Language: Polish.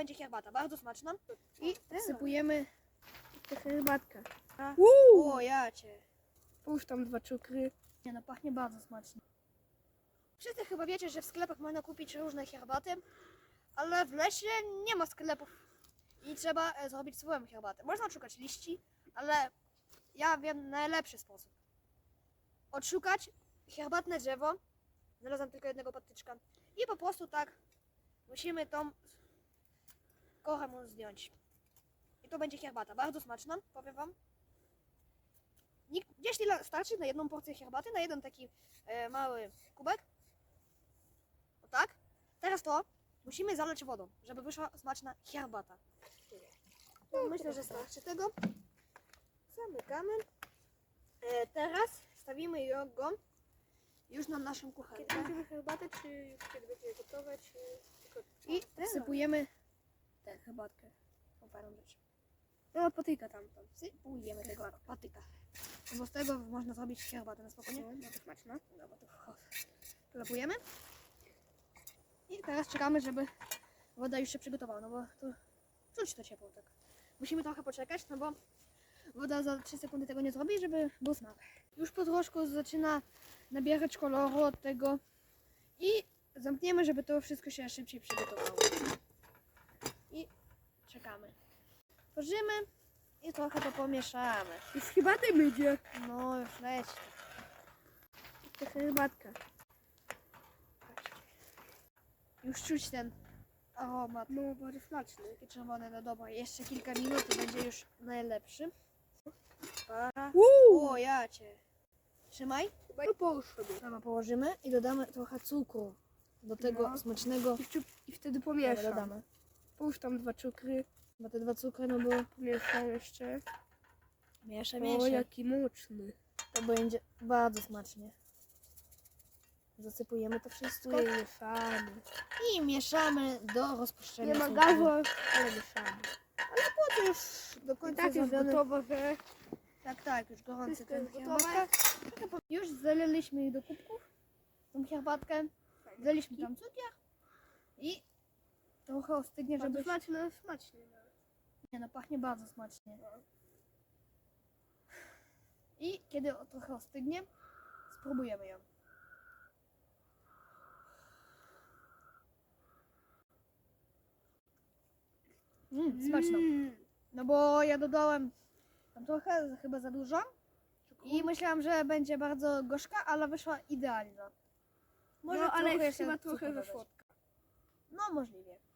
będzie herbata, bardzo smaczna. I Sypujemy tę herbatkę. O, ja cię. Tam dwa cukry. Nie no, pachnie bardzo smacznie. Wszyscy chyba wiecie, że w sklepach można kupić różne herbaty, ale w lesie nie ma sklepów i trzeba e, zrobić swoją herbatę. Można szukać liści, ale ja wiem najlepszy sposób. Odszukać herbatne drzewo, znalazłam tylko jednego patyczka i po prostu tak musimy tą korę mu zdjąć. I to będzie herbata, bardzo smaczna, powiem wam. Nik- Gdzieś tyle starczy na jedną porcję herbaty, na jeden taki e, mały kubek. O tak. Teraz to musimy zalać wodą, żeby wyszła smaczna herbata. No, myślę, że starczy tego. Zamykamy. E, teraz stawimy go już na naszą kuchenkę. Kiedy będziemy herbatę, czy już kiedy będzie gotowe, czy tylko... I Sypujemy tę herbatkę. O, parę rzeczy. No, potyka tam, tam. Sypujemy tego patyka. Bo z tego można zrobić herbatę na spokojnie. No, no to smaczne. Dobra, to chodź. Wlepujemy. I teraz czekamy, żeby woda już się przygotowała, no bo to czuć to ciepło tak. Musimy trochę poczekać, no bo woda za 3 sekundy tego nie zrobi, żeby był smak. Już po troszku zaczyna nabierać koloru od tego i zamkniemy, żeby to wszystko się szybciej przygotowało. I czekamy. Tworzymy i trochę to pomieszamy. I z herbaty będzie. No już leci. Tę herbatkę. Już czuć ten aromat. No, bardzo smaczny. Taki czerwony, no dobra, jeszcze kilka minut i będzie już najlepszy. Para. Uuu! O, ja cię. Trzymaj. No połóż sobie. Położymy i dodamy trochę cukru do tego No. smacznego. I, I wtedy Dobra, pomieszam. dodamy. Połóż tam dwa cukry. Bo te dwa cukry, no bo Pomieszam jeszcze. miesza, O, miesza. jaki mocny. To będzie bardzo smacznie. Zasypujemy to wszystko Tu mieszamy. i mieszamy do rozpuszczenia Nie ma gazu, ale mieszamy. Po to już do I końca tak jest gotowe, że... Tak, tak, już gorący Wszystko ten jest gotowe. Już zaliliśmy ich do kubków, tą herbatkę. Daliśmy tam cukier i trochę ostygnie, Żeby żeby... smaczne, smacznie. no. Nie no, pachnie bardzo smacznie. I kiedy trochę ostygnie, spróbujemy ją. Mm, smaczno. Mm. No bo ja dodałem tam trochę, chyba za dużo. I myślałam, że będzie bardzo gorzka, ale wyszła idealna. no, ale trochę chyba trochę dodać. słodka. No możliwie.